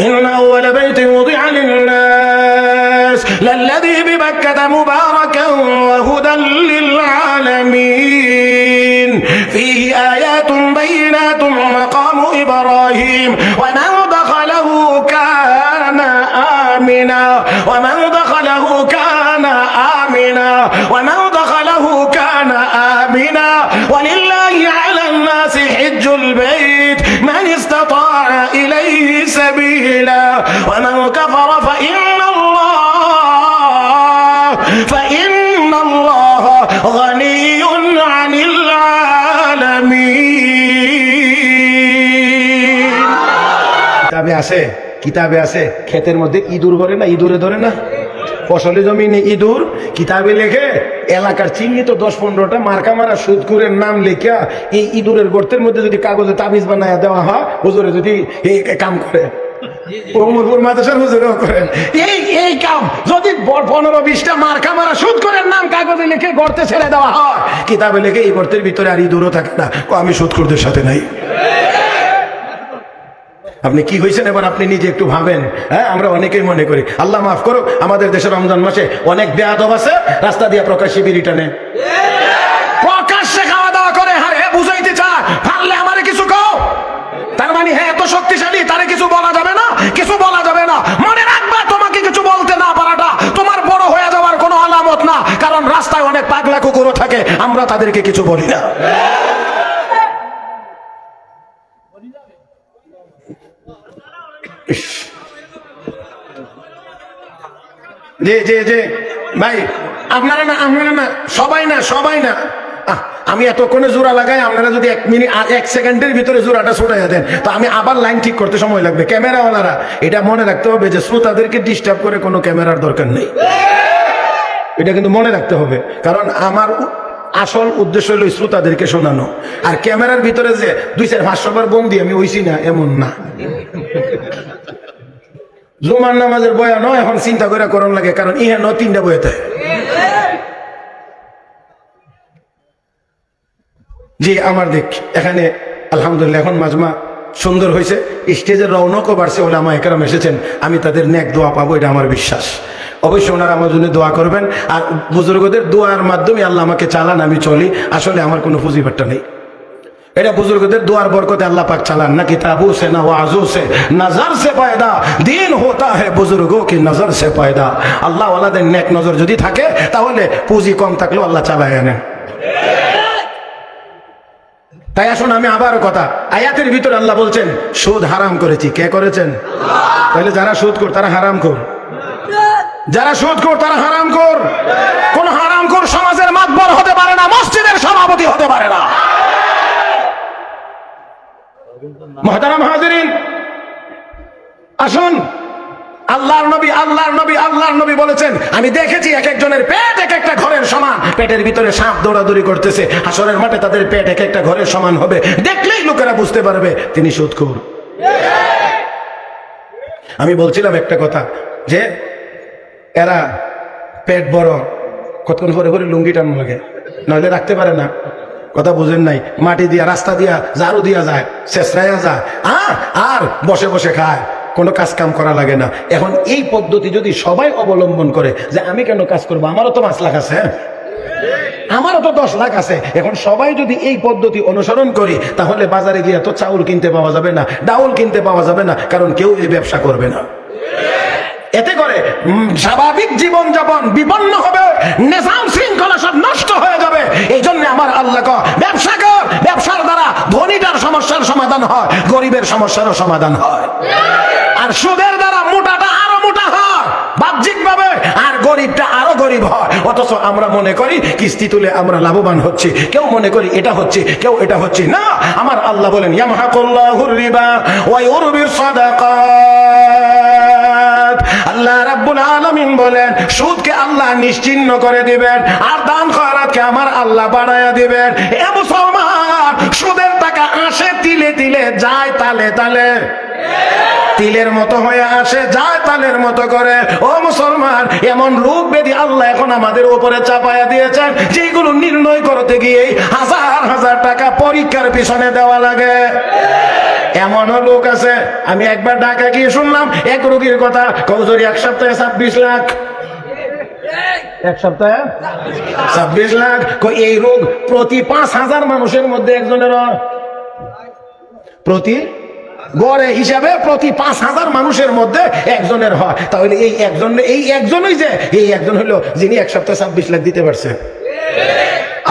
إن أول بيت وضع للناس للذي ببكة مباركا وهدى للعالمين. فيه آيات بينات مقام إبراهيم. ومن دخله كان آمنا. ومن دخله كان آمنا. ومن سبيلا ومن كفر فإن الله فإن الله غني عن العالمين কিতাবে আছে কিতাবে আছে ক্ষেতের মধ্যে ইঁদুর ধরে না ইঁদুরে ধরে না ফসলি জমিনে ইঁদুর কিতাবে লেখে এলাকার চিহ্নিত দশ পনেরোটা মার্কা মারা সুদকুরের নাম লেখা এই ইঁদুরের গর্তের মধ্যে যদি কাগজে তাবিজ বানায় দেওয়া হয় হুজুরে যদি এই কাম করে উমরপুর মাদ্রাসার হুজুরও করেন এই এই কাম যদি পনেরো বিশটা মার্কা মারা সুদ করেন নাম কাগজে লিখে গর্তে ছেড়ে দেওয়া হয়। কিতাবে লিখে এই গর্তের ভিতরে আর ইঁদুরও থাকে না। আমি সুদকুরদের সাথে নাই। আপনি কি হয়েছেন এবার? আপনি নিজে একটু ভাবেন। হ্যাঁ আমরা অনেকেই মনে করি আল্লাহ মাফ করো আমাদের দেশের রমজান মাসে অনেক বেয়াদব আছে রাস্তা দিয়ে প্রকাশ্যে বিড়ি টানে। প্রকাশ্যে খাওয়া দাওয়া করে হ্যাঁ বুঝাইতে চায় পারলে আমারে কিছু কও? তার মানে হ্যাঁ এত শক্তিশালী তারে কিছু বলা যাবে না কিছু বলা যাবে না মনে রাখবা তোমাকে কিছু বলতে না পারাটা তোমার বড় হয়ে যাওয়ার কোনো আলামত না কারণ রাস্তায় অনেক পাগলা কুকুরও থাকে আমরা তাদেরকে কিছু বলি না। জি জি জি। ভাই, আপনারা না আপনারা না, সবাই না সবাই না। আমি এতক্ষণে জোড়া লাগাই, আপনারা যদি এক মিনিট এক সেকেন্ডের ভিতরে জোড়াটা ছুটাইয়া দেন, তো আমি আবার লাইন ঠিক করতে সময় লাগবে। ক্যামেরাওয়ালারা, এটা মনে রাখতে হবে যে শ্রোতাদেরকে ডিস্টার্ব করে কোনো ক্যামেরার দরকার নেই। এটা কিন্তু মনে রাখতে হবে, কারণ আমার আসল উদ্দেশ্য হলো শ্রোতাদেরকে শোনানো। আর ক্যামেরার ভিতরে যে দুই চার পাঁচশো বার বন্দি আমি ওইছি না, এমন না। জুমার নামাজের বয়া নয়, এখন চিন্তা করে করণ লাগে, কারণ ইহা ন তিনটা বইতে জি, আমার দেখ, এখানে আলহামদুলিল্লাহ, এখন মাজমা সুন্দর হয়েছে। স্টেজের রৌনকও বাড়ছে বলে আমার একরম এসেছেন। আমি তাদের ন্যাক দোয়া পাবো, এটা আমার বিশ্বাস। অবশ্যই ওনারা আমার জন্য দোয়া করবেন। আর বুজুর্গদের দোয়ার মাধ্যমে আল্লাহ আমাকে চালান, আমি চলি। আসলে আমার কোনো পুঁজিবারটা নেই। এটা বুজুর্গদের দোয়ার বরকতে আল্লাহ পাক চালান। না কিতাবু সে, না ওয়াজু সে, নজর সে পায়দা। দিন হতা হে বুজুর্গ কি নজর সে পায়দা। আল্লাহ ওয়ালাদের নেক নজর যদি থাকে, তাহলে পুঁজি কম থাকলেও আল্লাহ চালায় আনেন। তাই আসুন, আমি আবার কথা। আয়াতের ভিতরে আল্লাহ বলছেন, সুদ হারাম করেছি। কে করেছেন? তাহলে যারা সুদ কর, তারা হারাম কর। যারা সুদ কর, তারা হারাম কর। কোন হারাম কর সমাজের মাতবর হতে পারে না, মসজিদের সভাপতি হতে পারে না। মহতারাম হাজিরিন, আসুন। আল্লাহর নবী আল্লাহর নবী আল্লাহর নবী বলেছেন, আমি দেখেছি এক একজনের পেট এক একটা ঘরের সমান। পেটের ভিতরে সাপ দৌড়াদৌড়ি করতেছে, হাসরের মাঠে তাদের পেট এক একটা ঘরের সমান হবে। দেখলেই লোকেরা বুঝতে পারবে, তিনি সুদখোর আমি বলছিলাম একটা কথা, যে এরা পেট বড়, কতক্ষণ করে করে লুঙ্গি টান লাগে? নইলে রাখতে পারে না। কথা বুঝেন নাই, মাটি দিয়া, রাস্তা দিয়া, ঝাড়ু দিয়া যায়, শেষরাইয়া যায়। আর বসে বসে খায়। কোনো কাজ কাম করা লাগে না। এখন এই পদ্ধতি যদি সবাই অবলম্বন করে যে আমি কেন কাজ করব, আমারও তো পাঁচ লাখ আছে হ্যাঁ? আমারও তো দশ লাখ আছে। এখন সবাই যদি এই পদ্ধতি অনুসরণ করি, তাহলে বাজারে গিয়ে তো চাউল কিনতে পাওয়া যাবে না, ডাউল কিনতে পাওয়া যাবে না, কারণ কেউ এই ব্যবসা করবে না। এতে করে স্বাভাবিক জীবন যাপন বিপন্ন হবে, নিজাম শৃঙ্খলা সব নষ্ট হয়ে যাবে। এই জন্য আমার আল্লাহ ব্যবসা কর, ব্যবসার দ্বারা ধনীটার সমস্যার সমাধান হয়, গরিবের সমস্যারও সমাধান হয়। আর সুদের দ্বারা মোটাটা আরও মোটা হয়। বাহ্যিক ভাবে আর গরিবটা আরও গরিব হয়। অথচ আমরা মনে করি, কিস্তি তুলে আমরা লাভবান হচ্ছি। কেউ মনে করি, এটা হচ্ছে, কেউ এটা হচ্ছে। না, আমার আল্লাহ বলেন, ইয়ামহাকুল্লাহুর রিবা ওয়া ইউরবিস সাদাকাত। আল্লাহ রাব্বুল আলামিন বলেন, সুদকে আল্লাহ নিশ্চিহ্ন করে দিবেন, আর দান খয়রাতকে আমার আল্লাহ বাড়ায়া দিবেন। এ মুসলমান, সুদের টাকা আসে তিলে তিলে, যায় তালে তালে। তিলের মতো হয়ে আসে যায় তালের মতো করে। ও মুসলমান, এমন রোগ ব্যাধি আল্লাহ এখন আমাদের উপরে চাপায়া দিয়েছেন, যেগুলো নির্ণয় করতে গিয়ে হাজার হাজার টাকা পরীক্ষার পিছনে দেওয়া লাগে। এমনও লোক আছে, আমি একবার ঢাকা গিয়ে শুনলাম, এক রোগীর কথা কৌজরি এক সপ্তাহে ছাব্বিশ লাখ? এক সপ্তাহে? ছাব্বিশ লাখ? এই রোগ প্রতি পাঁচ হাজার মানুষের মধ্যে একজনের প্রতি গড়ে হিসাবে প্রতি পাঁচ হাজার মানুষের মধ্যে একজনের হয়। তাহলে এই একজন, এই একজনই যে, এই একজন হলো যিনি এক সপ্তাহে ছাব্বিশ লাখ দিতে পারছে।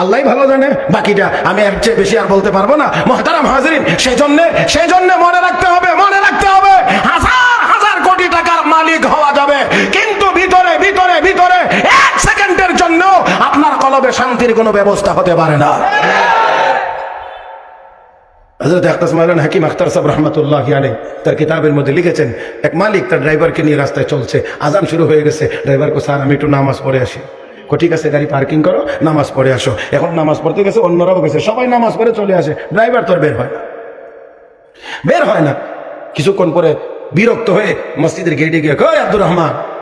আল্লাহ ভালো জানে, বাকিটা আমি এর চেয়ে বেশি আর বলতে পারব না। মহতারাম হাজরিন সেই জন্য মনে রাখতে হবে, মনে রাখতে হবে, হাজার হাজার কোটি টাকার মালিক হওয়া যাবে। কিন্তু ভিতরে ভিতরে ভিতরে এক সেকেন্ডের জন্য আপনার কলবে শান্তির কোনো ব্যবস্থা হতে পারে না। হজরত আখতাস মাওলানা হাকিম আখতার সাহেব রহমতুল্লাহ আলী তার কিতাবের মধ্যে লিখেছেন, এক মালিক তার ড্রাইভারকে নিয়ে রাস্তায় চলছে, আজান শুরু হয়ে গেছে ড্রাইভারকে স্যার, আমি একটু নামাজ পড়ে আসি। কো, ঠিক আছে, গাড়ি পার্কিং করো, নামাজ পড়ে আসো। এখন নামাজ পড়তে গেছে, অন্যরাও গেছে, সবাই নামাজ পড়ে চলে আসে, ড্রাইভার তোর বের হয় বের হয় না। কিছুক্ষণ পরে বিরক্ত হয়ে মসজিদের গেটে গিয়ে, কই আব্দুর রহমান?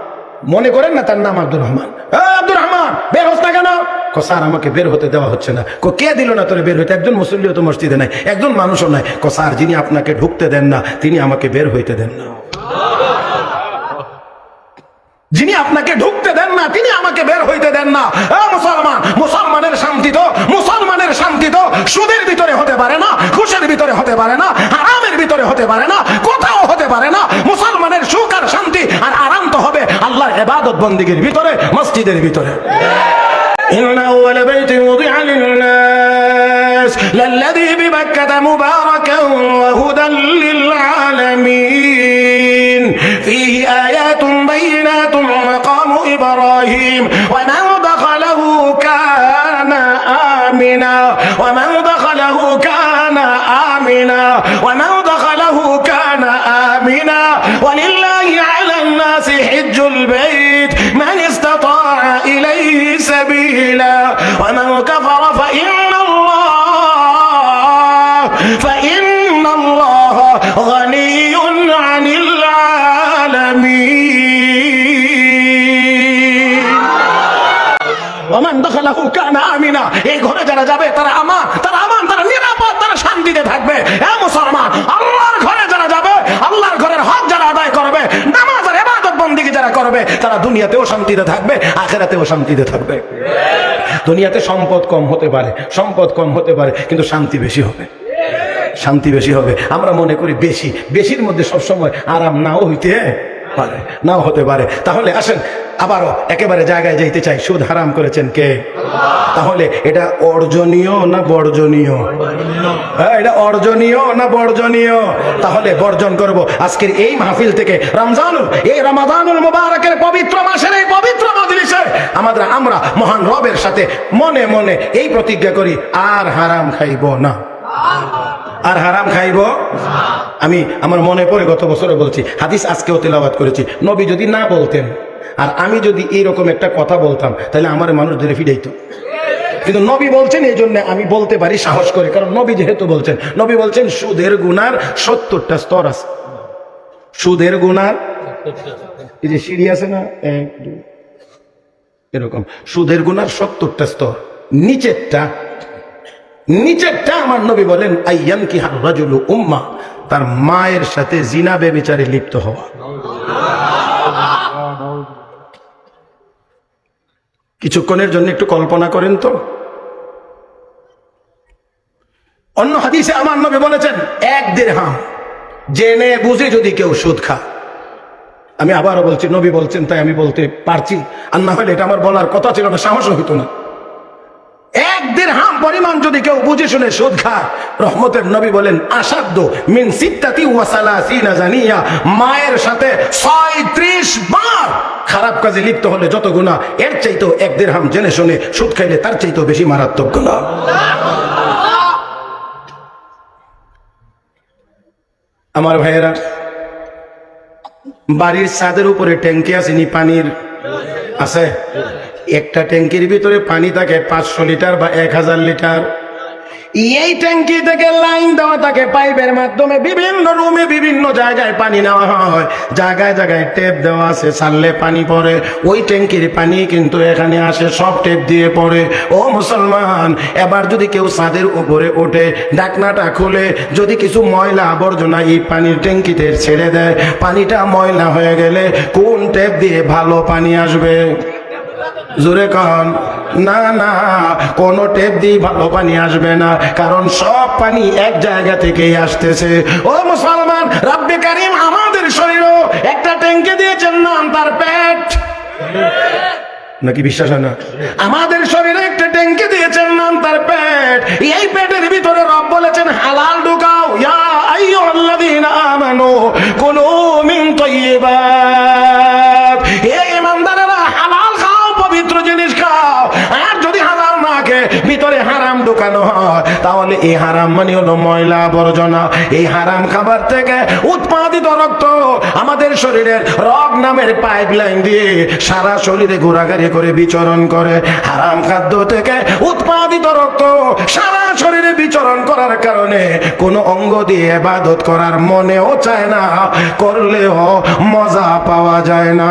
মনে করেন না তার নাম আব্দুর রহমান। "এই আব্দুর রহমান বের হস না কেন? কো, স্যার, আমাকে বের হতে দেওয়া হচ্ছে না। কো, কে দিল না তোরে বের হইতে? একজন মুসল্লিও তো মসজিদে নাই, একজন মানুষও নাই। কো, স্যার, যিনি আপনাকে ঢুকতে দেন না, তিনি আমাকে বের হইতে দেন না। যিনি আপনাকে ঢুকতে দেন না, তিনি আমাকে বের হইতে দেন না। মুসলমান, মুসলমানের শান্তি তো, মুসলমানের শান্তি তো সুদের ভিতরে হতে পারে না খুশের ভিতরে হতে পারে না আরামের ভিতরে হতে পারে না, কোথাও হতে পারে না। মুসলমানের সুখ আর শান্তি আর আরাম তো হবে আল্লাহর এবাদত বন্দিগির ভিতরে, মসজিদের ভিতরে। إن أول بيت وضع للناس للذي ببكة مباركا وهدى للعالمين. فيه آيات بينات مقام إبراهيم. ومن دخله كان آمنا. ومن دخله كان آمنا. ومن ومن كفر فإن الله فإن الله غني عن العالمين ওমান দখলাহু কানা আমিনা এই ঘরে যারা যাবে তারা আমান তারা আমান তারা নিরাপদ তারা শান্তিতে থাকবে হ্যাঁ মুসলমান আল্লাহর ঘরে যারা যাবে আল্লাহর ঘরের হক যারা আদায় করবে নামাজ আর ইবাদত বন্দিকে যারা করবে তারা দুনিয়াতেও শান্তিতে থাকবে আখেরাতেও শান্তিতে থাকবে দুনিয়াতে সম্পদ কম হতে পারে, সম্পদ কম হতে পারে, কিন্তু শান্তি বেশি হবে। শান্তি বেশি হবে। আমরা মনে করি বেশি, বেশির মধ্যে সবসময় আরাম নাও হইতে পারে, নাও হতে পারে। তাহলে আসেন, আবারও একেবারে জায়গায় যাইতে চাই। সুদ হারাম করেছেন কে? তাহলে এটা অর্জনীয় না বর্জনীয়? হ্যাঁ এটা অর্জনীয় না বর্জনীয়? তাহলে বর্জন করব। আজকের এই মাহফিল থেকে, রমজানুল, এই রমাদানুল মুবারকের পবিত্র মাসের এই পবিত্র আমাদের আমরা মহান রবের সাথে মনে মনে এই প্রতিজ্ঞা করি, আর হারাম খাইব না। আর হারাম খাইব? আমি আমার মনে পড়ে গত বছরে বলছি, হাদিস আজকেও তেলাবাদ করেছি, নবী যদি না বলতেন, আর আমি যদি এইরকম একটা কথা বলতাম, তাহলে আমার মানুষ ধরে ফিরাইতো। কিন্তু নবী বলছেন এই জন্য আমি বলতে পারি, সাহস করে, কারণ নবী যেহেতু বলছেন, নবী বলছেন সুদের গুনার সত্তরটা স্তর আছে। সুদের গুনার, এই যে সিঁড়ি আছে না? এক, দুই এরকম। সুদের গুনার সত্তরটা স্তর। নিচেরটা নিচেরটা আমার নবী বলেন আইয়ান কি রাজুলু উম্মা, তার মায়ের সাথে জিনা বেবিচারে লিপ্ত হওয়া। কিছুক্ষণের জন্য একটু কল্পনা করেন তো। অন্য হাদিসে আমার নবী বলেছেন, এক দেড় হাম জেনে বুঝে যদি কেউ সুদ খা আমি আবারও বলছি, নবী বলছেন, তাই আমি বলতে পারছি। আর না হলে এটা আমার বলার কথা ছিল না সাহস হইতো না। এক দেড় হাম পরিমাণ যদি কেউ বুঝে শুনে সুদ খায়, রহমতের নবী বলেন আসাধ্য মিন সিত্তাতি ওয়াসালাসিনা জানিয়া। মায়ের সাথে ছয়ত্রিশ বার খারাপ কাজে লিপ্ত হলে যত গুণা এর চাইতেও এক দেড় হাম জেনে শুনে সুদ খাইলে তার চাইতেও বেশি মারাত্মক গুণা আমার ভাইয়েরা বাড়ির ছাদের উপরে ট্যাঙ্কি আসেনি পানির? আছে? একটা ট্যাঙ্কির ভিতরে পানি থাকে পাঁচশো লিটার বা এক হাজার লিটার। এই ট্যাঙ্কি থেকে লাইন দেওয়া থাকে পাইপের মাধ্যমে বিভিন্ন রুমে বিভিন্ন জায়গায় পানি নেওয়া হয়। জায়গায় জায়গায় টেপ দেওয়া আছে, ছাড়লে পানি পড়ে। ওই ট্যাঙ্কির পানি কিন্তু এখানে আসে, সব টেপ দিয়ে পড়ে। ও মুসলমান, এবার যদি কেউ ছাদের উপরে ওঠে ডাকনাটা খুলে, যদি কিছু ময়লা আবর্জনা এই পানির ট্যাঙ্কিতে ছেড়ে দেয়, পানিটা ময়লা হয়ে গেলে কোন টেপ দিয়ে ভালো পানি আসবে? জোরে কন। না না, কোন টেপ দিয়ে ভালো পানি আসবে না, কারণ সব পানি এক জায়গা থেকেই আসতেছে। ও মুসলমান, রাব্বে কারিম আমাদের শরীরও একটা ট্যাঙ্কে দিয়েছেন নাম, তার পেট। নাকি বিশ্বাস হয় না? আমাদের শরীরে একটা ট্যাঙ্কে দিয়েছেন নাম, তার পেট। এই পেটের ভিতরে রব বলেছেন, হালাল ঢুকাও, ইয়া আইয়ুহাল্লাযীনা আমানু কুলু মিন তাইয়্যিবাত হে ইমানদারেরা হালাল খাও পবিত্র জিনিস খাও আর যদি হালাল না খেয়ে ভিতরে হারাম ঢুকানো হয় তাহলে এই হারাম মানে হলো ময়লা আবর্জনা। এই হারাম খাবার থেকে উৎপাদিত রক্ত আমাদের শরীরের রগ নামের পাইপ লাইন দিয়ে সারা শরীরে ঘোরাঘুরি করে বিচরণ করে। হারাম খাদ্য থেকে উৎপাদিত রক্ত সারা শরীরে বিচরণ করার কারণে কোনো অঙ্গ দিয়ে এবাদত করার মনেও চায় না, করলেও মজা পাওয়া যায় না।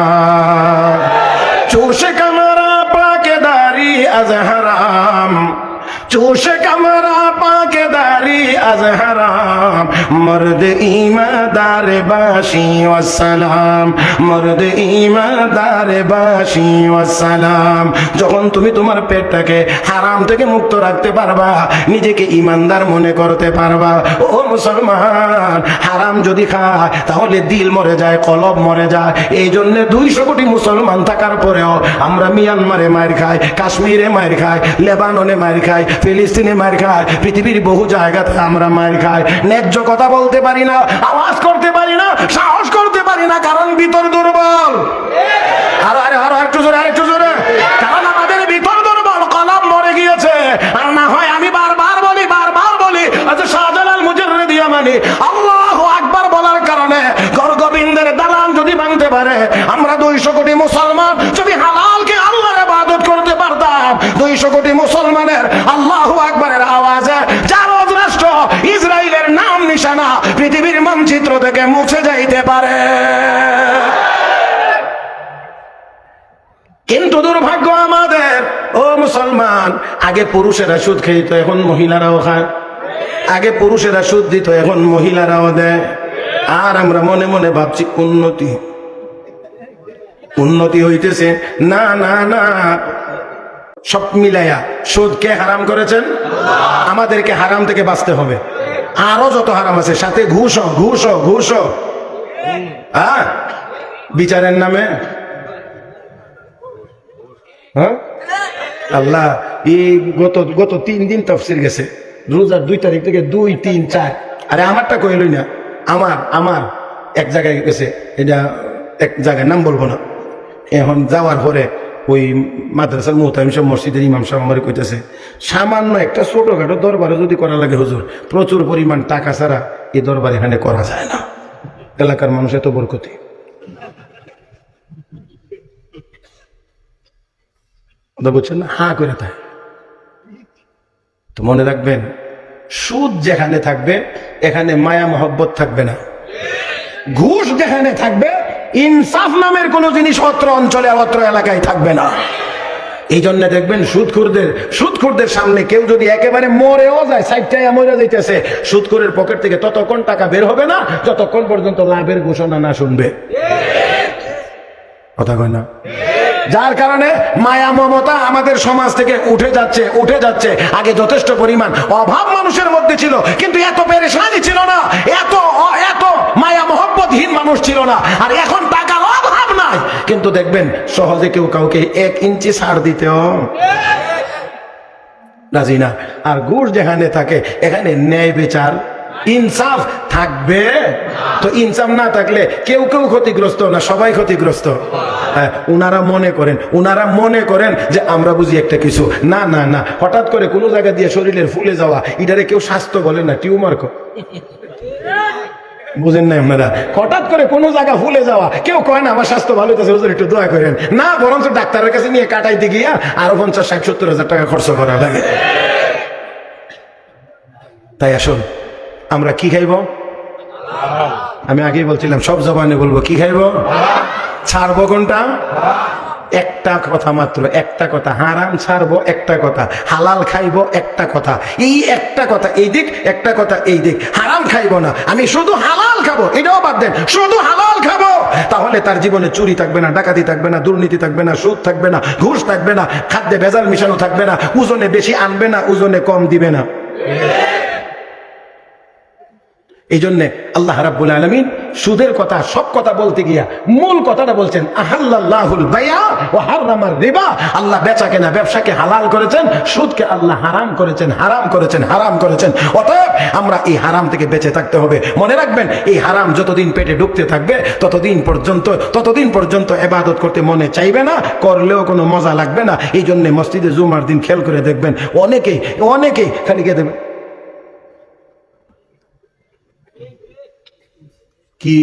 চোষে কামারা পাকে দাড়ি আজ হারাম। চোষে কামারা পাকে দাড়ি আজ হারাম মর্দ ইমাদার বাসি ওয়াসালাম মর্দ ইমাদার বাসি ওয়াসালাম যখন তুমি তোমার পেটটাকে হারাম থেকে মুক্ত রাখতে পারবা, নিজেকে ইমানদার মনে করতে পারবা, ও মুসলমান, হারাম যদি খায়, তাহলে দিল মরে যায়, কলব মরে যায়। এই জন্য দুইশো কোটি মুসলমান থাকার পরেও আমরা মিয়ানমারে মার খাই, কাশ্মীরে মার খাই, লেবাননে মার খাই, ফিলিস্তিনে মার খাই, পৃথিবীর বহু জায়গাতে আমরা মার খাই। ন্যায্য কথা বলতে পারি না, আওয়াজ করতে পারি না, সাহস করতে পারি না, কারণ ভিতর দুর্বল। আরও, আরে, আরও একটু জোরে, আরেকটু জোরে। কারণ আমাদের ভিতর দুর্বল, কলম মরে গিয়েছে। আর না হয় আমি বারবার বলি বারবার বলি আচ্ছা শাহজালাল মুজাররিদ ইয়ামানি আল্লাহু আকবার বলার কারণে গর্গবিন্দের দালান যদি ভাঙতে পারে, আমরা দুইশো কোটি মুসলমান যদি হালালকে আল্লাহর ইবাদত করতে পারতাম, দুইশো কোটি মুসলমানের আল্লাহ আকবারের আওয়াজে ইসরায়েলের নিশানা পৃথিবীর মানচিত্র থেকে মুছে যাইতে পারে। কিন্তু দুর্ভাগ্য আমাদের, ও মুসলমান, আগে পুরুষেরা সুদ খেত, এখন মহিলারাও খায়। আগে পুরুষেরা সুদ দিত, এখন মহিলারাও দেয়। আর আমরা মনে মনে ভাবছি, উন্নতি। উন্নতি হইতেছে। না না না। সব মিলাইয়া সুদ কে হারাম করেছেন? আমাদেরকে হারাম থেকে বাঁচতে হবে। আরও যত হারাম আছে, সাথে ঘুষ ঘুষ ঘুষ হ্যাঁ? বিচারের নামে? হ্যাঁ? আল্লাহ, এই গত গত তিন দিন তফসির গেছে। রোজার দুই তারিখ থেকে দুই, তিন, চার। আরে আমারটা কইলই না? আমার আমার এক জায়গায় গেছে। এটা এক জায়গায় নাম বলব না। এখন যাওয়ার পরে ওই মাদ্রাসার মোহতামিম সব মসজিদের ইমাম সাহেব আমার কইতেছে, সামান্য একটা ছোটখাটো দরবারে যদি করা লাগে হুজুর, প্রচুর পরিমাণ টাকা ছাড়া এই দরবার এখানে করা যায় না। এলাকার মানুষ এত বরকতি। বুঝছেন না? হা করে তাই। তো মনে রাখবেন, সুদ যেখানে থাকবে, এখানে মায়া মহব্বত থাকবে না। ঘুষ যেখানে থাকবে ইনসাফ নামের কোন জিনিস অত্র অঞ্চলে অত্র এলাকায় থাকবে না। এই জন্য দেখবেন সুদখুরদের সুদখুরদের সামনে কেউ যদি একেবারে মরেও যায় সাইডটাই মরে যাইতেছে, সুদখুরের পকেট থেকে ততক্ষণ টাকা বের হবে না, যতক্ষণ পর্যন্ত লাভের ঘোষণা না শুনবে। কথা কয় না? যার কারণে মায়া মমতা আমাদের সমাজ থেকে উঠে যাচ্ছে উঠে যাচ্ছে। আগে যথেষ্ট পরিমাণ অভাব মানুষের মধ্যে ছিল, কিন্তু এত পেরেশানি ছিল না। এত এত মায়া মহব্বতহীন মানুষ ছিল না। আর এখন টাকার অভাব নাই। কিন্তু দেখবেন, সহজে কেউ কাউকে এক ইঞ্চি ছাড় রাজি না আর ঘুষ যেখানে থাকে, এখানে ন্যায় বিচার, ইনসাফ থাকবে। তো ইনসাফ না থাকলে কেউ কেউ ক্ষতিগ্রস্ত না, সবাই ক্ষতিগ্রস্ত। হ্যাঁ উনারা মনে করেন, উনারা মনে করেন যে আমরা বুঝি একটা কিছু। না না না, হঠাৎ করে কোনো জায়গা দিয়ে শরীরের ফুলে যাওয়া, এটারে কেউ স্বাস্থ্য বলে না, টিউমার বুঝেন না আপনারা? হঠাৎ করে কোনো জায়গা ফুলে যাওয়া। কেউ কয় না, আমার স্বাস্থ্য ভালো হইতেছে, হুজুর, একটু দোয়া করেন। না, বরঞ্চ ডাক্তারের কাছে নিয়ে কাটাইতে গিয়া আরও পঞ্চাশ, ষাট, সত্তর হাজার টাকা খরচ করা লাগে। তাই আসুন, আমরা কি খাইব? আমি আগেই বলছিলাম, সব জবানে বলব, কি খাইব? ছাড়বো কোনটা? একটা কথা মাত্র, একটা কথা। হারাম ছাড়বো, একটা কথা। হালাল খাইবো, একটা কথা। এই একটা কথা এই দিক, একটা কথা এই দিক। হারাম খাইবো না। আমি শুধু হালাল খাব, এটাও বাদ দেন। শুধু হালাল খাব। তাহলে তার জীবনে চুরি থাকবে না, ডাকাতি থাকবে না, দুর্নীতি থাকবে না, সুদ থাকবে না, ঘুষ থাকবে না, খাদ্যে ভেজাল মিশানো থাকবে না, ওজনে বেশি আনবে না, ওজনে কম দিবে না। এই জন্যে আল্লাহ রাব্বুল আলমিন সুদের কথা, সব কথা বলতে গিয়া মূল কথাটা বলছেন আল্লাহ বেচা কেনা ব্যবসাকে হালাল করেছেন, সুদকে আল্লাহ হারাম করেছেন হারাম করেছেন হারাম করেছেন। অতএব আমরা এই হারাম থেকে বেঁচে থাকতে হবে। মনে রাখবেন, এই হারাম যতদিন পেটে ঢুকতে থাকবে, ততদিন পর্যন্ত ততদিন পর্যন্ত এবাদত করতে মনে চাইবে না, করলেও কোনো মজা লাগবে না। এই জন্যে মসজিদে জুমার দিন খেয়াল করে দেখবেন, অনেকেই অনেকেই খালি কে দেবে কি?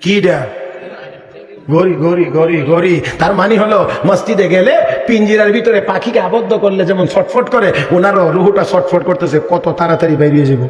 কি ডা? গরি গরি গরি গরি তার মানে হলো, মসজিদে গেলে পিঞ্জিরার ভিতরে পাখিকে আবদ্ধ করলে যেমন ছটফট করে, ওনারও রুহুটা ছটফট করতেছে, কত তাড়াতাড়ি বেরিয়ে যাব।